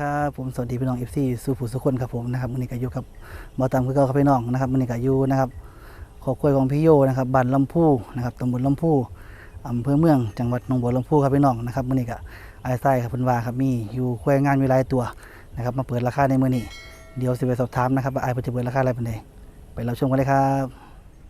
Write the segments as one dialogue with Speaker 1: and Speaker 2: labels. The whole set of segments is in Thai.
Speaker 1: ครับผมสวัสดีพี่น้องเอฟซีสุภูสุคนครับผมนะครับมันนี้ก็อยู่กับบอตามคือเก่าครับพี่น้องนะครับมันนี้ก็อยู่นะครับขอบคุยของพี่โยนะครับบ้านลำพูนะครับตำบลลำพูอำเภอเมืองจังหวัดหนองบัวลำพูครับพี่น้องนะครับมันนี้ก็ไอ้ไส้ครับเพิ่นว่าครับมีอยู่คุยงานมีหลายตัวนะครับมาเปิดราคาในมื้อนี้เดี๋ยวสิไปสอบถามนะครับว่าไอ้เพิ่นจะเปิดราคาอะไรเป็นใดไปรับชมกันเลยครับ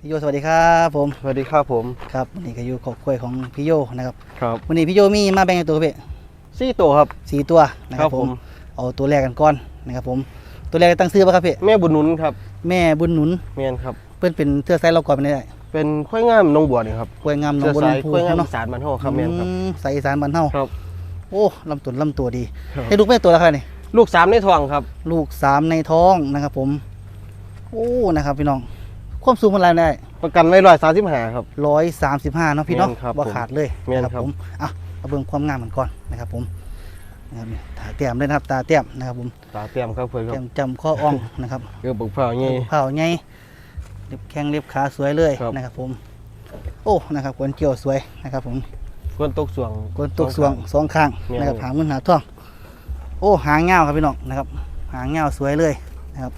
Speaker 1: พี่โยสวัสดีครับผม
Speaker 2: สวัสดีครับผม
Speaker 1: ครับวันนี้ก็อยู่ขอบคุยของพี่โยนะครับ
Speaker 2: ครับ
Speaker 1: วันนี้พี่โยมีมาแบ่งให้ตัวครับพี่
Speaker 2: ซี่ตัวครับ
Speaker 1: สี่ตัวนะค
Speaker 2: ครั
Speaker 1: รับบผ
Speaker 2: ผมม
Speaker 1: เอาตัวแรกกันก่อนนะครับผมตัวแรกตั้งซื้อป่ะครับพี่
Speaker 2: แม่บุญหนุนครับ
Speaker 1: แม่บุญหนุน
Speaker 2: เมียนครับ
Speaker 1: เพื่อนเป็นเสื้อไซส์เราก่อนเป็นได้
Speaker 2: เป็นข้อยงามหนองบัวนี่ครับ
Speaker 1: กล้วยงามหนอง
Speaker 2: เสื้อ
Speaker 1: บัว
Speaker 2: สาย
Speaker 1: ลำพู
Speaker 2: ข้อยงาม
Speaker 1: เนาะ
Speaker 2: อีสารบ้านเฮาครับเมียนครับ
Speaker 1: อืมใส่อีสานบ้านเฮา
Speaker 2: ครับ
Speaker 1: โอ้ลำตัวลำตัวดี
Speaker 2: ครับ
Speaker 1: ให้ลูกแม่ตัวละครับนี่
Speaker 2: ลูกสามในท้องครับ
Speaker 1: ลูกสามในท้องนะครับผม โอ้นะครับพี่น้องความสูงมันอะไรได้
Speaker 2: ประกันไว้ร้อยสามสิบห้าครับ
Speaker 1: ร้อยสามสิบห้าเนาะพี่เนาะ
Speaker 2: แม่นครับ
Speaker 1: ว่า
Speaker 2: ผม
Speaker 1: ขาดเลย
Speaker 2: แม่น
Speaker 1: นะครับผมอะเอาเบิ่งความงามมันก่อนนะครับผม นะครับนี่ตาเตี้ยมเลยนะครับ ตาเตี้ยมนะครับผม
Speaker 2: ตาเตรียมครับเพื่อนครั
Speaker 1: เตี้
Speaker 2: บ
Speaker 1: ยมจำข้ออ่องนะครับ
Speaker 2: เกือบบุกเผางี้
Speaker 1: เผาไงเล็บแข้งเล็บขาสวยเลย
Speaker 2: ครับ
Speaker 1: นะครับ ผม โอ้นะครับขนเกี่ยวสวยนะครับ ผม
Speaker 2: ควรตกสวง
Speaker 1: ขนตกสวงสองข้าง
Speaker 2: เนี่ย
Speaker 1: นะครับหางมือหาท่อง โอ้หางเงาวครับพี่น้องนะครับ หางเงาวสวยเลยนะครับ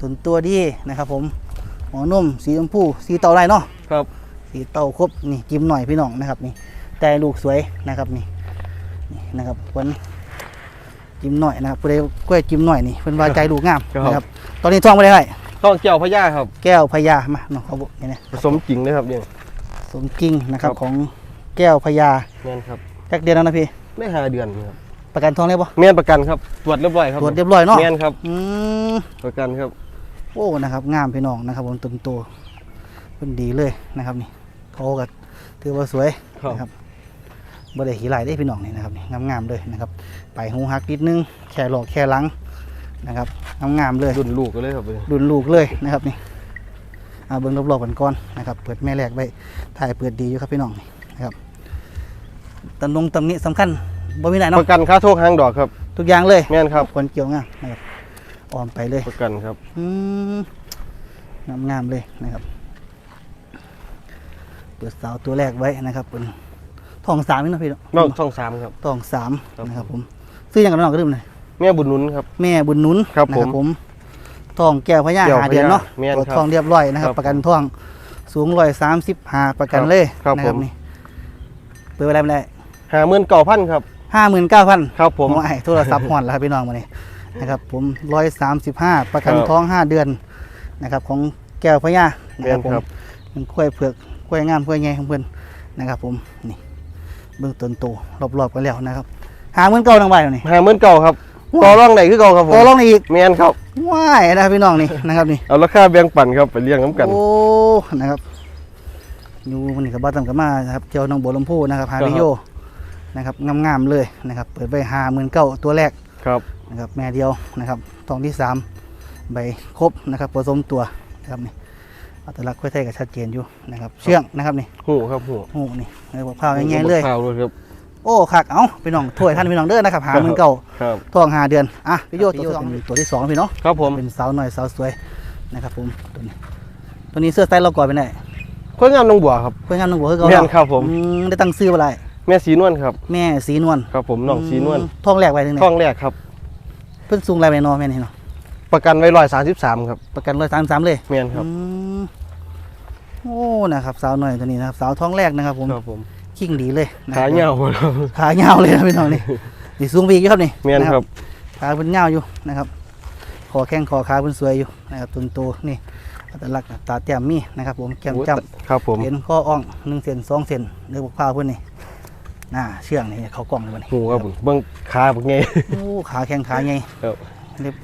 Speaker 1: ตุนตัวดีนะครับ ผมหัวนุ่มสีชมพูสีเต่าไรเนาะ
Speaker 2: ครับ
Speaker 1: สีเต่าครบนี่จิ้มหน่อยพี่น้องนะครับนี่แต่ลูกสวยนะครับนี่ นี่นะครับขนจิ้มหน่อยนะครับผู้ใดกล้วยจิ้มหน่อยนี่เป็นว่าใจลูกงามนะครับ ตอนนี้ท่องไม่ได้ไร
Speaker 2: ท้องเกี่ยวพญาครับ
Speaker 1: แก้วพญามาน้องเขาบอกนี่นะ
Speaker 2: ผสมจริงเลยครับเนี่ย
Speaker 1: สมจริงนะครับ
Speaker 2: ครับ
Speaker 1: ของแก้วพญา
Speaker 2: เมียนครับ
Speaker 1: จักเดือนแล้วนะพี่
Speaker 2: ได้ห้าเดือนครับ
Speaker 1: ประกันทองได้ปะ
Speaker 2: เมียนประกันครับตรวจเรียบร้อยครับ
Speaker 1: ตรวจเรียบร้อยเนาะ
Speaker 2: เมียนครับ
Speaker 1: อืม
Speaker 2: ประกันครับ
Speaker 1: โอ้นะครับงามพี่น้องนะครับผมตุนตัวเป็นดีเลยนะครับนี่เขาก็ถือว่าสวย
Speaker 2: ครับ
Speaker 1: นะครับบ่ได้ขี้ไหลได้พี่น้องนี่นะครับนี่ งามๆเลยนะครับไปหูหักนิดนึงแค่หลอกแค่หลังนะครับงามๆเลย
Speaker 2: ดุนลูกก็เลยครับเลย
Speaker 1: ดุนลูกเลยนะครับนี่เอาเบิ้งรอบๆกันก่อนนะครับเปิดแม่แรกไว้ถ่ายเปิดดีอยู่ครับพี่น้องนี่นะครับตำนงตำหนี้สำคัญบ่มีไหน
Speaker 2: ป
Speaker 1: เนาะ
Speaker 2: ระกันค่าโทษหางดอกครับ
Speaker 1: ทุกอย่างเลย
Speaker 2: เมียนครับ
Speaker 1: คนเกี่ยวงามนะครับออมไปเลย
Speaker 2: ประกันครับ
Speaker 1: อืมงามงามๆเลยนะครับ เปิดเสาวตัวแรกไว้นะครับเป็น ทองสามนี่เนาะพี่เนาะ
Speaker 2: น้องท้องสามครับ
Speaker 1: ทองสาม
Speaker 2: ครับ
Speaker 1: นะครับผมซื้ออย่างกับน้องก็ลืมเลย
Speaker 2: แม่บุญหนุนครับ
Speaker 1: แม่บุญหนุน
Speaker 2: ครับ
Speaker 1: นะ
Speaker 2: ผม
Speaker 1: ผมทองแก้วพญา
Speaker 2: แก้ว
Speaker 1: หาเดือนเนาะ
Speaker 2: พญาแม่น
Speaker 1: ตัว
Speaker 2: ครับ
Speaker 1: ทองเรียบร้อยนะครับ
Speaker 2: ครับ
Speaker 1: ประกันทองสูงร้อยสามสิบหาประกัน
Speaker 2: ครับ
Speaker 1: เลย
Speaker 2: ครับ
Speaker 1: นะ
Speaker 2: ผม
Speaker 1: นี่เปิดไว้ได้ไม่ได้
Speaker 2: หาหมื่นเก้าพันครับ
Speaker 1: ห้าหมื่นเก้าพัน
Speaker 2: ครับผม
Speaker 1: ไอ้โทรศัพท์ห่อนแล้วครับพี่น้องมาเนี่ยนะครับ ผมร้อยสามสิบห้าประกัน
Speaker 2: ครับ
Speaker 1: ท้องห้าเดือนนะครับ ของแก้วพญานะ
Speaker 2: เมียน
Speaker 1: ผม
Speaker 2: ครับ
Speaker 1: เป็นกล้วยเผือกกล้วยงามกล้วยใหญ่ของเพื่อนนะครับ ผมนี่ เบื้องต้นโตรอบๆกันแล้วนะครับหาเงินเก่าทางใบนี่
Speaker 2: หาหมื่นเก้าครับต่อรองไหนคือเก่าครับผม
Speaker 1: ต่อรองอีก
Speaker 2: เมียนครับ
Speaker 1: ว้ายนะครับพี่น้องนี่นะครับนี่
Speaker 2: เอาราคาแบ่งปันครับไปเลี้ยงน้ำกัน
Speaker 1: โอ้นะครับอยู่มันนี่กับบ้านตำกับมานะครับเจ้าน้องบัวลำพูนะครับหา
Speaker 2: ครับ
Speaker 1: พิโยนะครับงามๆเลยนะครับเปิดไปหาหมื่นเก้าตัวแรก
Speaker 2: ครับ
Speaker 1: นะครับแม่เดียวนะครับทองที่สามใบครบนะครับผสมตัวนะครับนี่ อัตลักษณ์ค่อยไทยกับชัดเจนอยู่นะครับ เชื่องนะครับนี่
Speaker 2: หูครับหู
Speaker 1: โอ้นี่เลยบอกข้าวง่ายๆเลย
Speaker 2: ข้าวเลยครับ
Speaker 1: โอ้คักเอ้าพี่น้องถ้วยท่านพี่น้องเด้อนะครับหาเงินเก่า
Speaker 2: ครับ
Speaker 1: ทองหาเดือนอะพี่โยตัวที่สองตัวที่สองพี่เนาะ
Speaker 2: ครับผม
Speaker 1: เป็นสาวหน่อยสาวสวยนะครับผมตัวนี้ตัวนี้เสื้อสไตล์เราก่อนไปไหน
Speaker 2: ค่อยงามน้องบัวครับ
Speaker 1: เพื่อนงานน้องบัวคือเขา
Speaker 2: แม่น
Speaker 1: เนาะ
Speaker 2: ครับผม
Speaker 1: อืมได้ตั้งซื้ออะไร
Speaker 2: แม่สีนวลครับ
Speaker 1: แม่สีนวล
Speaker 2: ครับผมน้องสีนวล
Speaker 1: อืมทองแรกไว้ถึงไหน
Speaker 2: ท้องแรกครับ
Speaker 1: เพิ่นสูงอะไรไปเนาะแม่นี่เนาะ
Speaker 2: ประกันไว้ร้อยสามสิบสามครับ
Speaker 1: ประกันร้อยสามสามเลย
Speaker 2: เมียนครับ
Speaker 1: อืม โอ้นะครับสาวหน่อยตัวนี้นะครับสาวท้องแรกนะครับผม
Speaker 2: ครับผม
Speaker 1: ขิงดีเลยนะค
Speaker 2: ขา
Speaker 1: รับ
Speaker 2: เหี่ยวครับ
Speaker 1: ขาเงาวเลยนะพี่น้องนี่นี่สูงไปอีกอยู่ครับนี่
Speaker 2: เมียนครับ
Speaker 1: ขาเป็นเงาวอยู่นะครับคอแข้งคอขาเป็นสวยอยู่นะครับตุนโตนี่อัตลักษณ์ตาเตี้ยมมีนะครับ ผมแก้มจ้ำ
Speaker 2: ครับผม
Speaker 1: เห็นข้ออ่องหนึ่งเซนสองเซนเนื้อพวกผ้าเพื่อนนี่น่าเชื่องนี่เขากล่องเลยวันนี้
Speaker 2: หูครับผมเบิ้งขาเป็นไง
Speaker 1: โอ้ขาแข็งขาใหญ่
Speaker 2: ครับ
Speaker 1: เรียบ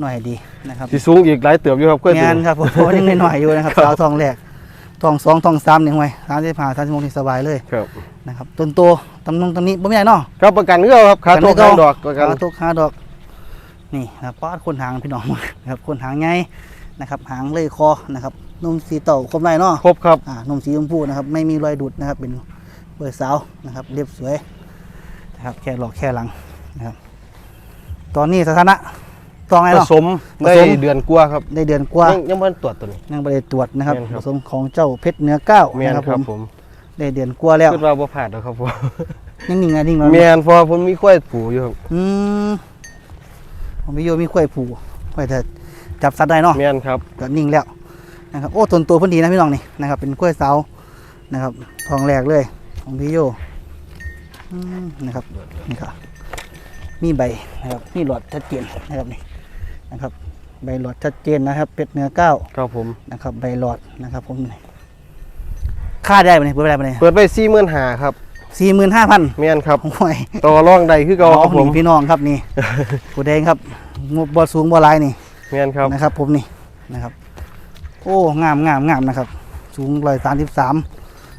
Speaker 1: หน่อยดีนะครับ
Speaker 2: สีสูงอีกหลายเติบอยู่ครับก็
Speaker 1: งานครับผมเพราะว่ายังหน่อยๆอยู่นะครับสาวทองแรก ทองสองทองสามนี่ห่วยสามสิบห้าสามสิบหกนี่สบายเลย
Speaker 2: ครับ
Speaker 1: นะครับต้นโตตำนงตำนี้บ่มีอะไรเนาะ
Speaker 2: ครับประกันก็ครับขา
Speaker 1: ประกัน
Speaker 2: โทษ
Speaker 1: ก็
Speaker 2: หางดอกประกัน
Speaker 1: ขาตุกขาดอก นี่นะครับป้าดคนหางพี่น้องนะครับคนหางใหญ่นะครับ หางเลยคอนะครับนมสีเต่าคมไรเนาะ
Speaker 2: ครบครับ
Speaker 1: อ่านมสีชมพูนะครับ ไม่มีรอยดูดนะครับ เป็นเปิดสาวนะครับ เรียบสวยนะครับ แค่หลอกแค่หลังนะครับ ตอนนี้สถานะ ตองไง
Speaker 2: ผ
Speaker 1: เนาะ
Speaker 2: สม
Speaker 1: ผ
Speaker 2: ได้
Speaker 1: สม
Speaker 2: เดือนกว่าครับ
Speaker 1: ได้เดือนกว่า
Speaker 2: ยังยังไม่ได้ตรวจตัวนี้
Speaker 1: ยังไม่ได้ตรวจนะครับ
Speaker 2: แม่นครับ
Speaker 1: ผสมของเจ้าเพชรเนื้อเก้า
Speaker 2: เมียน
Speaker 1: นะครับ
Speaker 2: ค
Speaker 1: ผ
Speaker 2: รับ
Speaker 1: ม
Speaker 2: ผม
Speaker 1: ได้เดือนกว่าแล้ว
Speaker 2: คิดว่าบ่ผ่านแล้วครับผม
Speaker 1: นิ่งๆนะนิ่งๆนะ
Speaker 2: เมียนเพอผมมีควายผูอยู่ครับ
Speaker 1: อืมผมพี่โยมีกล้วยผูไว้แต่จับสัตว์ได้เนาะ
Speaker 2: แม่นครับ
Speaker 1: ก็นิ่งแล้วนะครับโอ้ตนตัวเพิ่นดีนะพี่น้องนี่นะครับเป็นกล้วยเสานะครับทองแรกเลย ของพี่โยอืมนะครับนี่ครับมีใบนะครับมีหลอดชัดเจนนะครับนี่ นะครับ ใบหลอดชัดเจนนะครับ เป็ดเนื้อเก้า
Speaker 2: ครับผม
Speaker 1: นะครับ ใบหลอดนะครับ ผมนี่ค่าได้ไหมเนี่ยเปิดได้ไหมเนี่ย
Speaker 2: เปิดไปสี่หมื่นหาครับ
Speaker 1: สี่หมื่นห้าพัน
Speaker 2: แม่นครับ
Speaker 1: โอ้ย
Speaker 2: ต่อรองใดคือเก่าครับผม
Speaker 1: นี่พี่น้องครับนี่ผู้แดงครับงบบ่สูงบ่หลายนี่
Speaker 2: แม่นครับ
Speaker 1: นะครับ ผมนี่นะครับ โอ้งามงามงามนะครับ สูงร้อยสามสิบสาม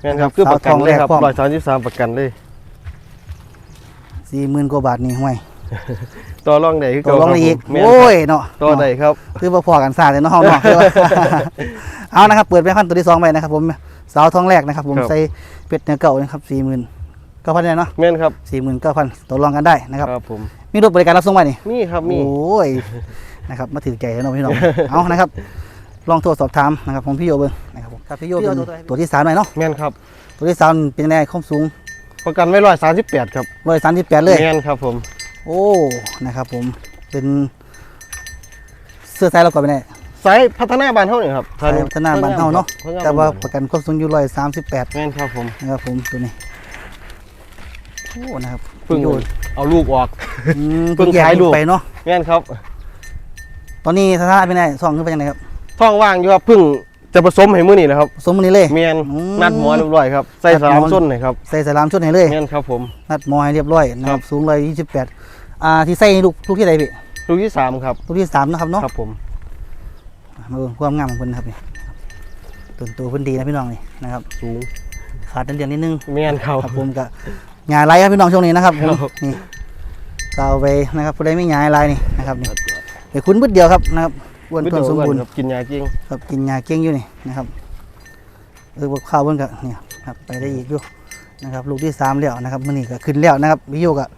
Speaker 2: แม่นครับคือประกันเลยครับ
Speaker 1: สาวทองแรกพร้อม
Speaker 2: ร้อยสามสิบสามประกันเลย
Speaker 1: สี่หมื่นกว่าบาทนี่ห่วย
Speaker 2: ต่อรองใดคือ
Speaker 1: ตัว
Speaker 2: เก่า
Speaker 1: ลองได้อีก
Speaker 2: ครับผมแม่น
Speaker 1: โอ้ย
Speaker 2: ครับ
Speaker 1: เนาะ
Speaker 2: ต่อใดครับ
Speaker 1: คือบ่พอกันซาเลยเนาะเฮาเนาะเอานะครับเปิดไปพันตัวที่สองไปนะครับผมสาวทองแรกนะครับผม
Speaker 2: ครับ
Speaker 1: ใส่เป็ดเนื้อเก่านะครับสี่หมื่นเก้าพันเนาะ
Speaker 2: แม่นครับ
Speaker 1: สี่หมื่นเก้าพันตัวรองกันได้นะครับ
Speaker 2: ครับผม
Speaker 1: มีรถบริการรับส่งไหมนี่
Speaker 2: นี่ครับมี
Speaker 1: โอ้ย นะครับ มาถือใจแล้วเนาะพี่น้อง เอานะครับ ลองโทรสอบถามนะครับของพี่โยเบิ้งนะครับผมครับพี่โยเป็นตัวที่สามหน่อยเนาะ
Speaker 2: แม่นครับ
Speaker 1: ตัวที่สามเป็นยังไงความสูง
Speaker 2: ประกันไว้ร้อยสามสิบแปดครับ
Speaker 1: ร้อยสามสิบแปดเลย
Speaker 2: แม่นครับผม
Speaker 1: โอ้นะครับผมเป็นเสื้อไซส์เราก่อนไปไหน
Speaker 2: สายพัฒนาบ้านเท่านี่ครับ
Speaker 1: สายพัฒนาบ้านเฮาเนาะ
Speaker 2: พัฒน
Speaker 1: แต่ว่า
Speaker 2: บ้น
Speaker 1: ประกันความสูงอยู่ร้อยสามสิบแปด
Speaker 2: แม่นครับผม
Speaker 1: นะครับผมตัวนี้โอ้นะครับ
Speaker 2: เพิ่ง
Speaker 1: พี่โย
Speaker 2: เอาลูกออก
Speaker 1: อืม
Speaker 2: เพิ่ง
Speaker 1: แยก
Speaker 2: ขายลูก
Speaker 1: ไปเนาะ
Speaker 2: แม่นครับ
Speaker 1: ตอนนี้สถานะเป็นไงสองขึ้นไปยังไงครับ
Speaker 2: ท้องว่างอยู่ครับเพิ่ง จะผสมให้มื้อนี้นะครับ
Speaker 1: สมมือนี้เลย
Speaker 2: แม่น
Speaker 1: อืม
Speaker 2: นัดหมอเรียบร้อยครับใส่
Speaker 1: นัด
Speaker 2: ส
Speaker 1: หมอ
Speaker 2: ลามส้นหน่อยครับ
Speaker 1: ใส่สลามชุดไหนเลย
Speaker 2: แม่นครับผม
Speaker 1: นัดหมอให้เรียบร้อยนะค
Speaker 2: ครั
Speaker 1: รับ
Speaker 2: บ
Speaker 1: สูงร้อยยี่สิบแปดอ่าที่ใส่ลูกลูกที่ใดพี่
Speaker 2: ลูกที่สามครับ
Speaker 1: ลูกที่สามนะครับเนาะ
Speaker 2: ครับผม
Speaker 1: มาดูความงามของเพิ่นนะครับนี่ต้นตัวเพิ่นดีนะพี่น้องนี่นะครับ
Speaker 2: สูง
Speaker 1: ขาดนันเดียวนิดนึง
Speaker 2: แม่นครับ
Speaker 1: ครับผมกับหยาไรครับพี่น้องช่วงนี้นะครับผม
Speaker 2: ครับ
Speaker 1: นี่ก็เอาไปนะครับผู้ใดไม่หยาไรนี่นะครับนี่เดี๋ยวคุณบึดเดียวครับนะครับ อ้วนทวนสมบูรณ์
Speaker 2: ครับกินยาจริง
Speaker 1: ครับกินยาเก่งอยู่นี่นะครับเออพวกข้าวเพิ่นกับเนี่ยครับไปได้อีกอยู่นะครับลูกที่สามแล้วนะครับมื้อนี้ก็ขึ้นแล้วนะครับวิโยกับ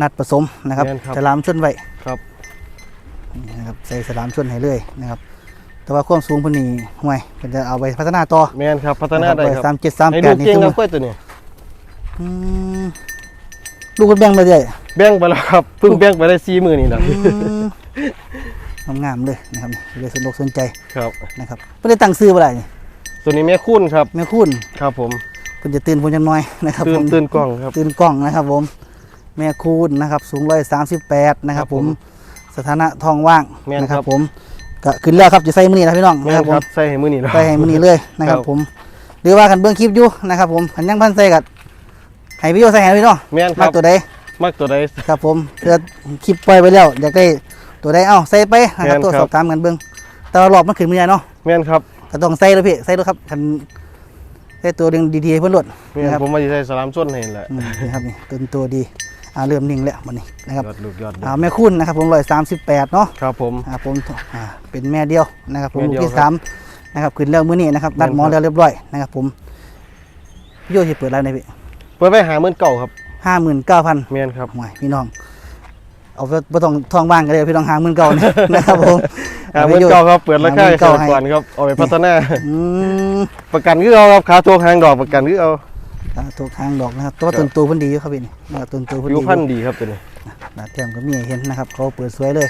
Speaker 1: นัดผสมนะครับ
Speaker 2: แม่นครับ
Speaker 1: สลามชนไว้
Speaker 2: ครับ
Speaker 1: นี่นะครับใส่สลามชนให้เลยนะครับ แต่ว่าความสูงเพิ่นนี่ห่วยเพิ่นจะเอาไปพัฒนาต่อ
Speaker 2: แม่นครับพัฒนาได้ครับ
Speaker 1: สามเจ็ดสาม
Speaker 2: ให้
Speaker 1: แป
Speaker 2: ลู
Speaker 1: ด
Speaker 2: ก
Speaker 1: นี่
Speaker 2: เก่ง
Speaker 1: สม
Speaker 2: ค
Speaker 1: มุ
Speaker 2: รับ
Speaker 1: ติ
Speaker 2: กล้วยตัวนี้
Speaker 1: อืมลูกเพิ่นแบ่งไปเรื่อย
Speaker 2: แบ่งไปแล้วครับเพิ่งแบ่งไปได้สี่มื้อนี่นะ
Speaker 1: อืม งามๆเลยนะครับนี่เลยสนอกสนใจ
Speaker 2: ครับ
Speaker 1: นะครับเพิ่นได้ตั้งซื้อบ่ได้นี่
Speaker 2: ตัวนี้แม่คุณครับ
Speaker 1: แม่คุณ
Speaker 2: ครับผม
Speaker 1: เพิ่นจะตื่นผมจังน้อยนะครับ
Speaker 2: ตื่
Speaker 1: ผ
Speaker 2: น
Speaker 1: ม
Speaker 2: ตื่นกล้องครับ
Speaker 1: ตื่นกล้องนะครับผมแม่คุณนะครับสูง138นะครับ
Speaker 2: ครับ
Speaker 1: ผ
Speaker 2: ผมม
Speaker 1: สถานะทองว่าง
Speaker 2: แม่น
Speaker 1: นะค
Speaker 2: ครั
Speaker 1: รับบผมก็ขึ้นแล้วครับจะใส่มื้อนี้นะพี่น้องนะ
Speaker 2: แม่
Speaker 1: คนรับผ
Speaker 2: ค
Speaker 1: ม
Speaker 2: รับใส่ให้มื้อนี้แล้ว
Speaker 1: ใส่ให้มื้อนี้เลยนะครับ
Speaker 2: ครับ
Speaker 1: ผมหรือว่ากันเบิ่งคลิปอยู่นะครับผมคันยังพันใส่กัให้พี่โยใส่ให้พี่เนาะ
Speaker 2: แม่นค
Speaker 1: มั
Speaker 2: รั
Speaker 1: ก
Speaker 2: บ
Speaker 1: ตัวใด
Speaker 2: มักตัวใด
Speaker 1: ครับผมเพื่อคลิปปล่อยไปแล้วอยากได้ ตัวใดเอ้าใส่ไปนะครับ
Speaker 2: แม่น
Speaker 1: ตัว
Speaker 2: ครับ
Speaker 1: สอบถามกันเบิ่งแต่ว่ารอบมันขึ้นมื้อนี้เนาะ
Speaker 2: แม่นครับ
Speaker 1: ก็ต้องใส่แล้วพี่ใส่แล้วครับคันใส่ตัวดึงดีๆให้เพิ่นลด
Speaker 2: แม่น
Speaker 1: นะครับ
Speaker 2: ผมมาสิใส่สลามส้นให้แหละ
Speaker 1: อืมนี่ครับนี่ตัวตัวดีอ่าเริ่มนิ่งแล้ววันนี้นะครับ
Speaker 2: ยอดลูกยอดลูก
Speaker 1: อ่าแม่คุณนะครับผมร้อยสามสิบแปดเนาะ
Speaker 2: ครับผม
Speaker 1: อ่าผมอ่าเป็นแม่เดียวนะครับผม
Speaker 2: แม่
Speaker 1: ลู
Speaker 2: เดี
Speaker 1: ก
Speaker 2: ยว
Speaker 1: ที่
Speaker 2: ครั
Speaker 1: สา
Speaker 2: บ
Speaker 1: มนะครับขึ้นแล้วมื้อนี้นะครับ
Speaker 2: แม่
Speaker 1: นั
Speaker 2: น
Speaker 1: ดหมอ
Speaker 2: ครับ
Speaker 1: แล้วเรียบร้อยนะครับผมพี่โยจะเปิดร้านไหนพี่
Speaker 2: เปิดไปหาเมื่นเก่าครับ
Speaker 1: ห้าหมื่นเก้าพัน
Speaker 2: แม่นครับ
Speaker 1: ห่วยพี่น้อง เอาไปบ่ต้องทองบ้านกันเลยพี่น้องหาหมื่นเก้าเนี่ยนะครับผม
Speaker 2: หาเมื่นเก่าครับเปิดราคา
Speaker 1: หาหมื่
Speaker 2: ให้
Speaker 1: น
Speaker 2: เก
Speaker 1: เก้า
Speaker 2: ษตรกรครับเอาไปพัฒนา
Speaker 1: อืม
Speaker 2: ประกันคือเอาครับขาตัวหางดอกประกันคือเอา
Speaker 1: อ่าตัวทางดอกนะครับแตัวาต้นตัวเพิ่นดีอยู่ครับพี่นี่นะครับต้นตัวเพิ่น
Speaker 2: ผิว
Speaker 1: ดี
Speaker 2: พันธุ์ดีครับตัวนี้
Speaker 1: หน้าเทียมก็มีให้เห็นนะครับเขาเปิดสวยเลย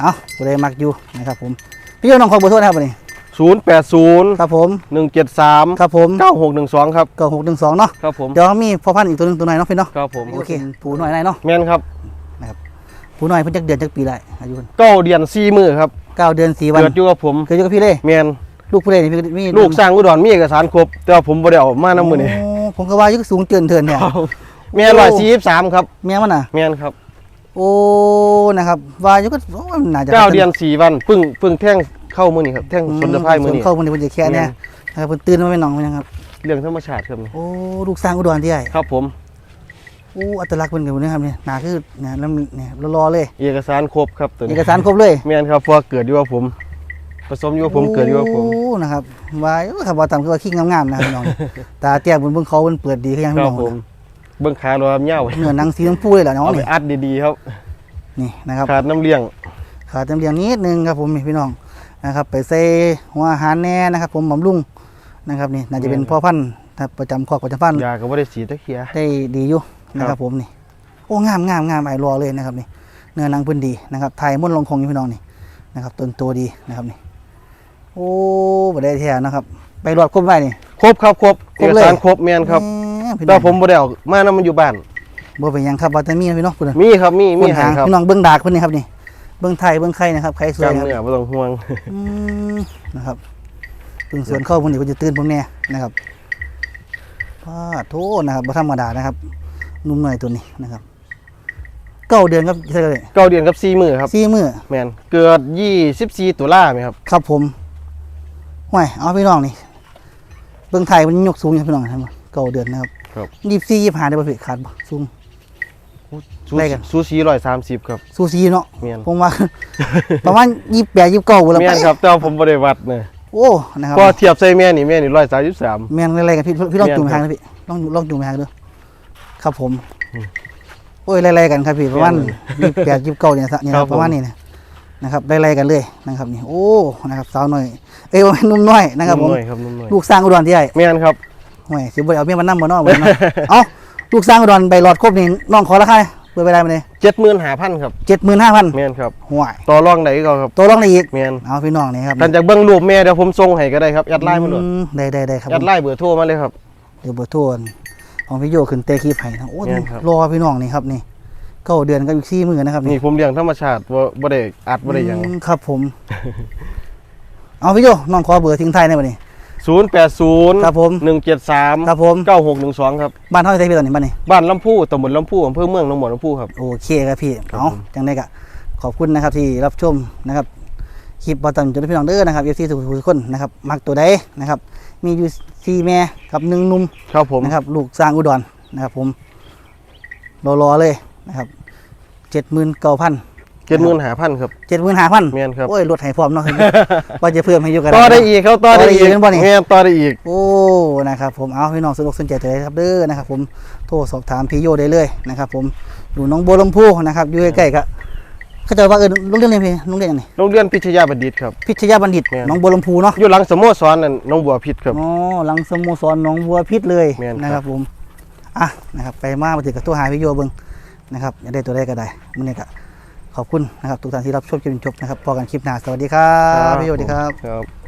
Speaker 1: เอาผู้ใดมักอยู่นะครับผมพี่โยน้องขอเบอร์โทรนะครับวันนี้
Speaker 2: ศูนย์แปดศูนย์
Speaker 1: ครับผม
Speaker 2: หนึ่งเจ็ดสาม
Speaker 1: ครับผม
Speaker 2: เก้าหกหนึ่งสองครับ
Speaker 1: เก้าหกหนึ่งสองเนาะ
Speaker 2: ครับผม
Speaker 1: เดี๋ยวมีพ่อพันธุ์อีกตัวหนึงตัวหน่อยเนาะพี่เนาะ
Speaker 2: ครับผม
Speaker 1: โอเคผูหน่อยได้เนาะ
Speaker 2: แม่นครับ
Speaker 1: ผูหน่อยเพิ่นจักเดือนจักปีได้อายุเพิ่น
Speaker 2: เก้าเดือนสี่มือครับ
Speaker 1: เก้าเดือนสี่วัน
Speaker 2: เกิดอยู่กับผม
Speaker 1: เคยอยู่กับพี่เลย
Speaker 2: แม่น
Speaker 1: ลูกผู้ใดนี่พี่มี
Speaker 2: ลูกสร้างอุดรมีเอกสารครบ แต่ว่าผมบ่ได้เอามานํมือนี่
Speaker 1: โผมก็ว่าอยุคสูงเจินเถินเนี่ย
Speaker 2: แม่ร้อยสี่สิบสามครับ
Speaker 1: เมียมันน่ะ
Speaker 2: แม่นครับ
Speaker 1: โอ้นะครับว่าอยุก็โอ้ยน่าจะ
Speaker 2: เก้าเดือนสี่วันเพึ่งเพึ่งแท่งเข้ามือนี่ครับแท่งสนสะพายมือนี่
Speaker 1: เข้ามือนี่เพิ่นจะแค่เนี่ยนะครับเพิ่นตื่นมาเป็นน้องมันยังครับ
Speaker 2: เรื่องธรรมชาติครับนี่
Speaker 1: โอ้ลูกสร้างอุดรที่ใหญ่
Speaker 2: ครับผม
Speaker 1: โอ้อัตลักษณ์เพิ่นกับนี่ครับเนี่ยหน้าคือเนี่ยแล้วเนี่ยรอๆเลย
Speaker 2: เอกสารครบครับตัว
Speaker 1: เอ
Speaker 2: นี้
Speaker 1: กสารครบเลย
Speaker 2: แม่นครับเพราะว่าเกิดอยู่กับผมผสมอยู่กับผมเกิดอยู่กับผม
Speaker 1: โอ้นะครับว่าโอ้ครับว่าตามคือว่าขี้งามๆนะครับพี่น้องตาเตี้ยบนเบิ่งเขาเพิ่นเปิดดีคือยัง
Speaker 2: ค
Speaker 1: พี่
Speaker 2: รั
Speaker 1: น้
Speaker 2: บ
Speaker 1: อง
Speaker 2: ผมเบื้องขาเราครับเหย้า
Speaker 1: เนื้อหนังสีชมพูเลยเหรอน้อง
Speaker 2: เอาไป
Speaker 1: นี่
Speaker 2: อัดดีๆครับ
Speaker 1: นี่นะครับ
Speaker 2: ขาดน้ำเลี้ยง
Speaker 1: ขาดเต็มเรียงนิดนึงครับผมนี่พี่น้องนะครับ ไปใส่หัวอาหารแน่นะครับ ผมบำรุงนะครับนี่น่าจะเป็นพ่อพันธุ์ถ้าประจำคอกประจำพันธุ์
Speaker 2: ยาก็บ่ได้สีตะเคีย
Speaker 1: ได้ดีอยู่ นะค
Speaker 2: ครั
Speaker 1: รับบผมนี่โอ้งามงามงามไอ้รอเลยนะครับนี่เนื้อหนังเพิ่นดีนะครับไทยม่วนลงคงอยู่พี่น้องนี่นะครับต้นตัวดีนะครับนี่โอ้บ่ได้แท้นะครับไปรอดครบไว้นี่
Speaker 2: ครบครับครบ
Speaker 1: คร
Speaker 2: เอบก
Speaker 1: เลย
Speaker 2: สารครบแม่นครับ
Speaker 1: แหมพี่น้
Speaker 2: แต่
Speaker 1: อง
Speaker 2: ผมบ่ได้เอามานํมันอยู่บ้าน
Speaker 1: บ่เป็นหยังครับว่าแต่มีนะพี่น้องพุ่นน่ะ
Speaker 2: มีครับมีมี
Speaker 1: พุ่น
Speaker 2: ให้
Speaker 1: หาง
Speaker 2: ครับ
Speaker 1: พี่น้องเบิ่งดากเพิ่นนี่ครับนี่เบิ่งไทยเบิ่งไข่นะครับไข่สวย
Speaker 2: กล้าม
Speaker 1: ครับ
Speaker 2: เนื้อบ่ต้องห่วง
Speaker 1: อืมนะครับเพิ่งสวนเข้าพุ่นนี่เพิ่นจะตื่นผมแน่นะครับพาโทนะครับบ่ธรรมดานะครับห นุ่มหน่อยตัวนี้นะครับเก้าเดือนครับเท่าไหร่
Speaker 2: เก้าเดือนกับ4มื้อครับ
Speaker 1: สี่มื้อ
Speaker 2: แม่นเกิด24ตุลาไหมครับ
Speaker 1: ครับผมห่วยเอาพี่น้องนี่เบิ่งไทยมันยกสูงอยู่พี่น้องครับเก้าเดือนนะครับ
Speaker 2: ครับ
Speaker 1: ยี่สิบสี่ยี่สิบห้าได้บ่พี่ขาดบ่สูง
Speaker 2: สู
Speaker 1: ได้กัน
Speaker 2: สูสี130ครับ
Speaker 1: สูสีเนาะ
Speaker 2: แม่น
Speaker 1: ผมว่าประมาณยี่สิบแปดยี่สิบเก้าแล้ว
Speaker 2: แม่นครับแต่ว่าผมบ่ได้วัดนะ
Speaker 1: โอ้นะครับ
Speaker 2: พอเทียบใส่แม่นี่แม่นี่133
Speaker 1: แม่นอะไรกันพี่พี่ลอง
Speaker 2: แม่น
Speaker 1: จูง
Speaker 2: ครั
Speaker 1: หา
Speaker 2: บ
Speaker 1: งนะพี่ลองลองจูงหางดู ครับผม
Speaker 2: อืม
Speaker 1: โอ้ยไล่ๆกันครับพี่ประมาณ
Speaker 2: แม่น
Speaker 1: ยี่สิบแปดยี่สิบเก้าเนี่ยเนี่ย
Speaker 2: ครับผม
Speaker 1: ประมาณนี้นะนะครับไล่ๆกันเลยนะครับนี่โอ้นะครับสาวหน่อยเอ้ยว่าหนุ่มน้อยนะครับผม
Speaker 2: นุ่มน้อยครับนุ่มน้อย
Speaker 1: ลูกสร้างอุดรที่ใหญ่
Speaker 2: แม่นครับ
Speaker 1: ห่วยสิบ่ได้เอาเมียมันนำบ่เนาะบ่เนาะเอ้าลูกสร้างอุดรใบหลอดครบนี่น้องขอราคาเปิดไปได้มาเลย
Speaker 2: 75,000ครับ
Speaker 1: เจ็ดหมื่นห้าพัน
Speaker 2: แม่นครับ
Speaker 1: ห่วย
Speaker 2: ต่อรองได้ก็ครับ
Speaker 1: ตัวร้องได้อีก
Speaker 2: แม่น
Speaker 1: เอาพี่น้องนี่ครับ
Speaker 2: ท่านจากเบิ่งรูปแม่เดี๋ยวผมส่งให้ก็ได้ครับแอดไลน์มาโหลด
Speaker 1: อืได้ได้ได้ครับ
Speaker 2: แอดไลน์เบอร์โทรมาเลยครับ
Speaker 1: เดี๋ยวเบอร์โทร ของพี่โยขึ้นเตะคลิปให้นะโอ้ย
Speaker 2: แม่นครับ
Speaker 1: รอพี่น้องนี่ครับนี่เก้าเดือนก็อีกสี่มื้อนะครับ
Speaker 2: นี่ผมเลี้ยงธรรมชาติบ่บ่ได้อัดบ่ได้หยัง
Speaker 1: อืมครับผม เอาพี่โยน้องขอเบอร์ทิ้งท้ายได้บ่นี่
Speaker 2: 080
Speaker 1: ครับผม
Speaker 2: 173
Speaker 1: ครับผม
Speaker 2: 9612 ครับ
Speaker 1: บ้านเฮาได้พี่ตอนนี้บ้านนี้
Speaker 2: บ้านลำพูตำบลลำพูอำเภอเมืองหนองบัวลำพูครับ
Speaker 1: โอเคครับพี่
Speaker 2: ครับ
Speaker 1: เอา
Speaker 2: ผม
Speaker 1: จังได๋ก็ขอบคุณนะครับที่รับชมนะครับ คลิปบ่ตันจนพี่น้องเด้อนะครับ FC ทุกๆคนนะครับมักตัวใดนะครับ มีอยู่สี่แม่กับหนึ่งหนุ่ม
Speaker 2: ครับผม
Speaker 1: นะครับลูกสร้างอุดรนะครับผมรอๆเลยนะครับ79,000
Speaker 2: 75,000ครับ
Speaker 1: 75,000
Speaker 2: แม่นครับ
Speaker 1: โอ้ยลดให้พร้อมเนาะว่าจะเพิ่มให้อยู่กัน
Speaker 2: ต่อได้อีกครับต่อได้อีก
Speaker 1: ต่อได้อีกเป็นบ่นี่
Speaker 2: แม่นต่อได้อีก
Speaker 1: โอ้นะครับผมเอาพี่น้องสนุกสนใจตัวใดครับเด้อนะครับ ผมโทรสอบถามพี่โยได้เลยนะครับ ผมอยู่หน้องบัวลำพูนะครับอยู่ใกล้ๆกับ เขาจะว่าเออโรงเรียนอะไรพี่โรงเรียนอะไร
Speaker 2: โรงเรียนพิทยาบัณฑิตครับ
Speaker 1: พิทยาบัณฑิต
Speaker 2: แม่น
Speaker 1: หน้องบัวลำพูเนาะ
Speaker 2: อยู่หลังสโมสรนั่นหน้องบัวพิษครับ
Speaker 1: อ๋อหลังสโมสรหน้องบัวพิษเลย
Speaker 2: แม่นครับ
Speaker 1: นะครับผมอะนะครับไปมามาถึงกับตัวหาพี่โยเบิ้งนะครับอยากได้ตัวใดก็ได้มื้อนี้ก็ขอบคุณนะครับทุกท่านที่รับชมจนจบนะครับพอกันคลิปหน้าสวัสดีครับพี่โยสวัสดีครับ
Speaker 2: ครับ